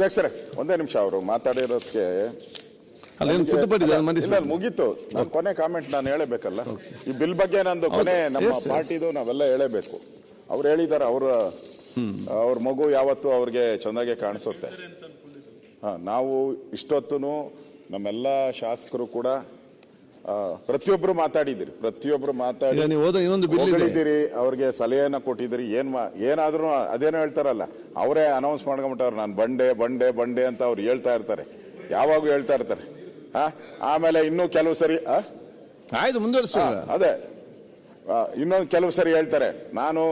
ಅಧ್ಯಕ್ಷರೇ ಒಂದೇ ನಿಮಿಷ ಅವರು ಮಾತಾಡಿರೋದಕ್ಕೆ ಮುಗೀತು. ನಾನು ಕೊನೆ ಕಾಮೆಂಟ್ ನಾನು ಹೇಳಬೇಕಲ್ಲ? ಈ ಬಿಲ್ ಬಗ್ಗೆ ನಂದು ಕೊನೆ ನಮ್ಮ. ಪಾರ್ಟಿದು ನಾವೆಲ್ಲ ಹೇಳಬೇಕು. ಅವ್ರು ಹೇಳಿದ್ದಾರೆ ಅವ್ರ ಅವ್ರ ಮಗು ಯಾವತ್ತು ಅವ್ರಿಗೆ ಚೆನ್ನಾಗೆ ಕಾಣಿಸುತ್ತೆ. ಹಾ ನಾವು ಇಷ್ಟೊತ್ತು ನಮ್ಮೆಲ್ಲ ಶಾಸಕರು ಕೂಡ ಪ್ರತಿಯೊಬ್ರು ಮಾತಾಡಿದಿರಿ ಪ್ರತಿಯೊಬ್ರು ಮಾತಾಡಿ ಇನ್ನೊಂದು ಹೊಗಳಿದ್ದೀರಿ ಅವ್ರಿಗೆ ಸಲಹೆಯನ್ನ ಕೊಟ್ಟಿದ್ದೀರಿ ಏನ್ ಮಾ ಏನಾದ್ರೂ ಅದೇನೋ ಹೇಳ್ತಾರಲ್ಲ ಅವರೇ ಅನೌನ್ಸ್ ಮಾಡ್ಕೊಂಬಿಟ್ಟವ್ರು ನಾನು ಬಂಡೆ ಬಂಡೆ ಬಂಡೆ ಅಂತ ಅವ್ರು ಹೇಳ್ತಾ ಇರ್ತಾರೆ. ಯಾವಾಗ ಹೇಳ್ತಾ ಇರ್ತಾರೆ. ಆ ಆಮೇಲೆ ಇನ್ನೂ ಕೆಲವು ಸರಿ ಆ? ಆಯ್ತು ಮುಂದುವರಿಸುವ ಅದೇ. ಇನ್ನೊಂದು ಕೆಲವು ಸರಿ ಹೇಳ್ತಾರೆ ನಾನು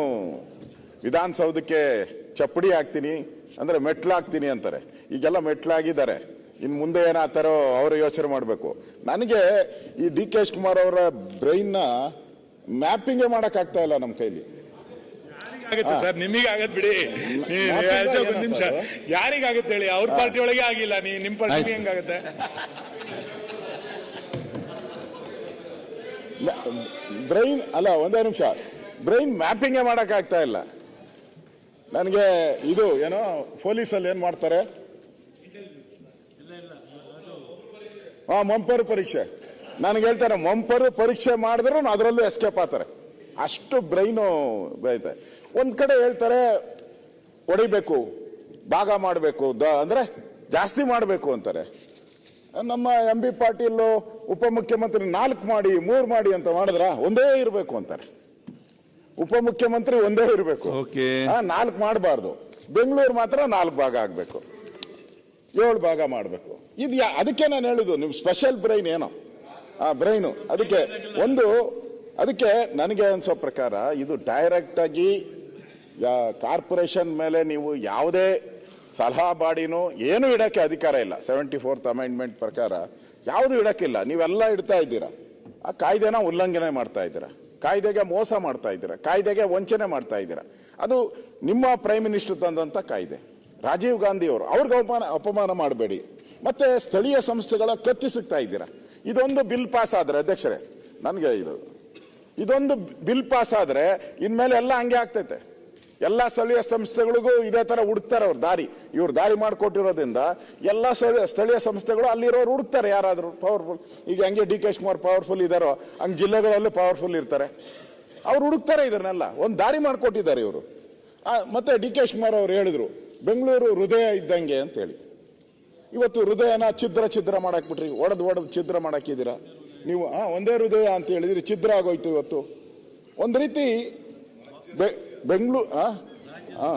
ವಿಧಾನಸೌಧಕ್ಕೆ ಚಪ್ಪಡಿ ಹಾಕ್ತೀನಿ ಅಂದ್ರೆ ಮೆಟ್ಲಾಗ್ತೀನಿ ಅಂತಾರೆ. ಈಗೆಲ್ಲ ಮೆಟ್ಲಾಗಿದ್ದಾರೆ. ಇನ್ ಮುಂದೆ ಏನಾಗ್ತಾರೋ ಅವರು ಯೋಚನೆ ಮಾಡಬೇಕು. ನನಗೆ ಈ ಡಿ ಕೆ ಶಿವಕುಮಾರ್ ಅವರ ಬ್ರೈನ್ನ ಮ್ಯಾಪಿಂಗೇ ಮಾಡಕ್ ಆಗ್ತಾ ಇಲ್ಲ ನಮ್ಮ ಕೈಲಿ. ಆಗುತ್ತೆ ಸರ್? ನಿಮಗೆ ಆಗತ್ ಬಿಡಿ ಅಶೋಕ್ ನಿಮಿಷ. ಯಾರಿಗಾಗುತ್ತೆ ಹೇಳಿ? ಅವ್ರ ಪಾರ್ಟಿ ಒಳಗೆ ಆಗಿಲ್ಲ. ನೀ ನಿಮ್ಮ ಪಾರ್ಟಿ ಹೆಂಗಾಗತ್ತೆ? ಬ್ರೈನ್ ಅಲ್ಲ ಒಂದೇ ನಿಮಿಷ. ಬ್ರೈನ್ ಮ್ಯಾಪಿಂಗೇ ಮಾಡೋಕ್ಕಾಗ್ತಾ ಆಗ್ತಾ ಇಲ್ಲ. ನನಗೆ ಇದು ಏನೋ ಪೊಲೀಸಲ್ಲಿ ಏನ್ ಮಾಡ್ತಾರೆ? ಹಾ ಮಂಪರು ಪರೀಕ್ಷೆ. ನನಗೆ ಹೇಳ್ತಾರೆ ಮಂಪರು ಪರೀಕ್ಷೆ ಮಾಡಿದ್ರು ಅದರಲ್ಲೂ ಎಸ್ಕೇಪ್ ಆತಾರೆ ಅಷ್ಟು ಬ್ರೈನು ಬೈತೆ. ಒಂದ್ ಕಡೆ ಹೇಳ್ತಾರೆ ಹೊಡಿಬೇಕು ಭಾಗ ಮಾಡಬೇಕು ದ ಅಂದ್ರೆ ಜಾಸ್ತಿ ಮಾಡಬೇಕು ಅಂತಾರೆ. ನಮ್ಮ ಎಂ ಬಿ ಪಾಟೀಲ್ ಉಪಮುಖ್ಯಮಂತ್ರಿ ನಾಲ್ಕು ಮಾಡಿ ಮೂರು ಮಾಡಿ ಅಂತ ಮಾಡಿದ್ರ ಒಂದೇ ಇರಬೇಕು ಅಂತಾರೆ. ಉಪಮುಖ್ಯಮಂತ್ರಿ ಒಂದೇ ಇರಬೇಕು. ನಾಲ್ಕು ಮಾಡಬಾರ್ದು. ಬೆಂಗಳೂರು ಮಾತ್ರ ನಾಲ್ಕು ಭಾಗ ಆಗ್ಬೇಕು. ಏಳು ಭಾಗ ಮಾಡಬೇಕು. ಇದು ಅದಕ್ಕೆ ನಾನು ಹೇಳುದು ನಿಮ್ಮ ಸ್ಪೆಷಲ್ ಬ್ರೈನ್ ಏನೋ. ಆ ಬ್ರೈನು ಅದಕ್ಕೆ ಒಂದು, ಅದಕ್ಕೆ ನನಗೆ ಅನ್ಸೋ ಪ್ರಕಾರ ಇದು ಡೈರೆಕ್ಟ್ ಆಗಿ ಕಾರ್ಪೊರೇಷನ್ ಮೇಲೆ ನೀವು ಯಾವುದೇ ಸಲಹಾ ಬಾಡಿನೂ ಏನು ಇಡಕ್ಕೆ ಅಧಿಕಾರ ಇಲ್ಲ. ಸೆವೆಂಟಿ ಫೋರ್ತ್ ಅಮೆಂಡ್ಮೆಂಟ್ ಪ್ರಕಾರ ಯಾವುದು ಇಡೋಕ್ಕಿಲ್ಲ. ನೀವೆಲ್ಲ ಇಡ್ತಾ ಇದ್ದೀರಾ. ಆ ಕಾಯ್ದೆನ ಉಲ್ಲಂಘನೆ ಮಾಡ್ತಾ ಇದ್ದೀರಾ. ಕಾಯ್ದೆಗೆ ಮೋಸ ಮಾಡ್ತಾ ಇದ್ದೀರಾ. ಕಾಯ್ದೆಗೆ ವಂಚನೆ ಮಾಡ್ತಾ ಇದ್ದೀರಾ. ಅದು ನಿಮ್ಮ ಪ್ರೈಮ್ ಮಿನಿಸ್ಟರ್ ತಂದಂಥ ಕಾಯ್ದೆ. ರಾಜೀವ್ ಗಾಂಧಿ ಅವರು ಅವ್ರಿಗೆ ಅಪಮಾನ ಅಪಮಾನ ಮಾಡಬೇಡಿ. ಮತ್ತೆ ಸ್ಥಳೀಯ ಸಂಸ್ಥೆಗಳ ಕತ್ತಿಸುತ್ತಾ ಇದ್ದೀರಾ? ಇದೊಂದು ಬಿಲ್ ಪಾಸ್ ಆದ್ರೆ, ಅಧ್ಯಕ್ಷರೇ, ನನಗೆ ಇದು. ಇದೊಂದು ಬಿಲ್ ಪಾಸ್ ಆದ್ರೆ, ಇನ್ಮೇಲೆ ಎಲ್ಲ ಹಂಗೆ ಆಗ್ತೈತೆ. ಎಲ್ಲ ಸ್ಥಳೀಯ ಸಂಸ್ಥೆಗಳಿಗೂ ಇದೇ ತರ ಹುಡುಕ್ತಾರೆ ಅವ್ರು ದಾರಿ. ಇವ್ರು ದಾರಿ ಮಾಡಿಕೊಟ್ಟಿರೋದ್ರಿಂದ ಎಲ್ಲ ಸ್ಥಳೀಯ ಸಂಸ್ಥೆಗಳು ಅಲ್ಲಿರೋರು ಹುಡುಕ್ತಾರೆ ಯಾರಾದರೂ. ಪವರ್ಫುಲ್ ಈಗ ಹಂಗೆ ಡಿ ಕೆ ಶಿವಕುಮಾರ್ ಪವರ್ಫುಲ್ ಇದ್ದಾರೋ, ಹಂಗೆ ಜಿಲ್ಲೆಗಳಲ್ಲೂ ಪವರ್ಫುಲ್ ಇರ್ತಾರೆ. ಅವ್ರು ಹುಡುಕ್ತಾರೆ ಇದನ್ನೆಲ್ಲ. ಒಂದು ದಾರಿ ಮಾಡಿಕೊಟ್ಟಿದ್ದಾರೆ ಇವರು. ಮತ್ತೆ ಡಿ ಕೆ ಶಿವಕುಮಾರ್ ಅವರು ಹೇಳಿದ್ರು ಬೆಂಗಳೂರು ಹೃದಯ ಇದ್ದಂಗೆ ಅಂತೇಳಿ. ಇವತ್ತು ಹೃದಯನ ಛಿದ್ರ ಛಿದ್ರ ಮಾಡಾಕ್ಬಿಟ್ರಿ ಒಡೆದು ಒಡೆದು ಛಿದ್ರ ಮಾಡಾಕಿದ್ದೀರಾ? ನೀವು ಆ ಒಂದೇ ಹೃದಯ ಅಂತ ಹೇಳಿದ್ರಿ ಛಿದ್ರ ಆಗೋಯ್ತು ಇವತ್ತು. ಒಂದು ರೀತಿ ಬೆಂಗಳೂರು ಆ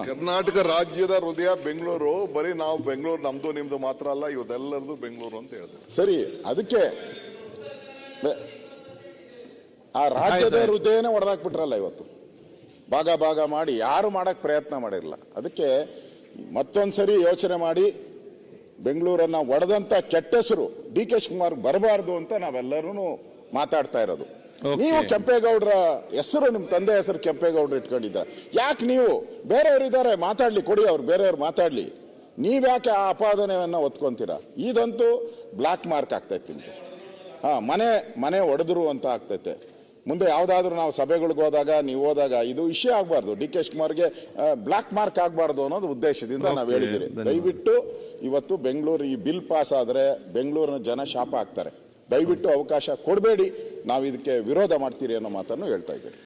ಕರ್ನಾಟಕ ರಾಜ್ಯದ ಹೃದಯ ಬೆಂಗಳೂರು ಬರೀ ನಾವು ಬೆಂಗಳೂರು ನಮ್ದು ನಿಮ್ದು ಮಾತ್ರ ಅಲ್ಲ ಇವತ್ತೆಲ್ಲರದು ಬೆಂಗಳೂರು ಅಂತ ಹೇಳಿದ್ರು ಸರಿ ಅದಕ್ಕೆ ಬೆ- ಆ ರಾಜ್ಯದ. ಹೃದಯನೇ ಹೊಡೆದಾಕ್ಬಿಟ್ರಲ್ಲ ಇವತ್ತು. ಭಾಗ ಭಾಗ ಮಾಡಿ ಯಾರು ಮಾಡಕ್ ಪ್ರಯತ್ನ ಮಾಡಿರಲ್ಲ ಅದಕ್ಕೆ ಮತ್ತೊಂದ್ಸರಿ ಯೋಚನೆ ಮಾಡಿ ಬೆಂಗಳೂರನ್ನ ಒಡೆದಂತ ಕೆಟ್ಟ ಹೆಸರು ಡಿ ಕೆ ಶಿವಕುಮಾರ್ ಬರಬಾರ್ದು ಅಂತ ನಾವೆಲ್ಲರೂ ಮಾತಾಡ್ತಾ ಇರೋದು. ನೀವು ಕೆಂಪೇಗೌಡರ ಹೆಸರು ನಿಮ್ ತಂದೆ ಹೆಸರು ಕೆಂಪೇಗೌಡರು ಇಟ್ಕೊಂಡಿದ್ದಾರೆ. ಯಾಕೆ ನೀವು? ಬೇರೆಯವರು ಇದ್ದಾರೆ ಮಾತಾಡ್ಲಿ ಕೊಡಿ ಅವ್ರು ಬೇರೆಯವ್ರು ಮಾತಾಡ್ಲಿ. ನೀವ್ಯಾಕೆ ಆ ಅಪಾದನೆಯನ್ನ ಒತ್ಕೊಂತೀರಾ ಇದಂತೂ ಬ್ಲಾಕ್ ಮಾರ್ಕ್ ಆಗ್ತೈತಿ ಹಾ ಮನೆ ಮನೆ ಒಡೆದ್ರು ಅಂತ ಆಗ್ತೈತೆ ಮುಂದೆ ಯಾವುದಾದ್ರೂ ನಾವು ಸಭೆಗಳಿಗೆ ಹೋದಾಗ ನೀವು ಹೋದಾಗ ಇದು ವಿಷಯ ಆಗಬಾರ್ದು. ಡಿ ಕೆ ಶಿವಕುಮಾರ್ಗೆ ಬ್ಲಾಕ್ ಮಾರ್ಕ್ ಆಗಬಾರ್ದು ಅನ್ನೋದು ಉದ್ದೇಶದಿಂದ ನಾವು ಹೇಳಿದ್ದೀವಿ ದಯವಿಟ್ಟು ಇವತ್ತು ಬೆಂಗಳೂರು ಈ ಬಿಲ್ ಪಾಸ್ ಆದ್ರೆ ಬೆಂಗಳೂರಿನ ಜನ ಶಾಪ ಆಗ್ತಾರೆ. ದಯವಿಟ್ಟು ಅವಕಾಶ ಕೊಡಬೇಡಿ. ನಾವು ಇದಕ್ಕೆ ವಿರೋಧ ಮಾಡ್ತೀರಿ ಅನ್ನೋ ಮಾತನ್ನು ಹೇಳ್ತಾ ಇದ್ದೀವಿ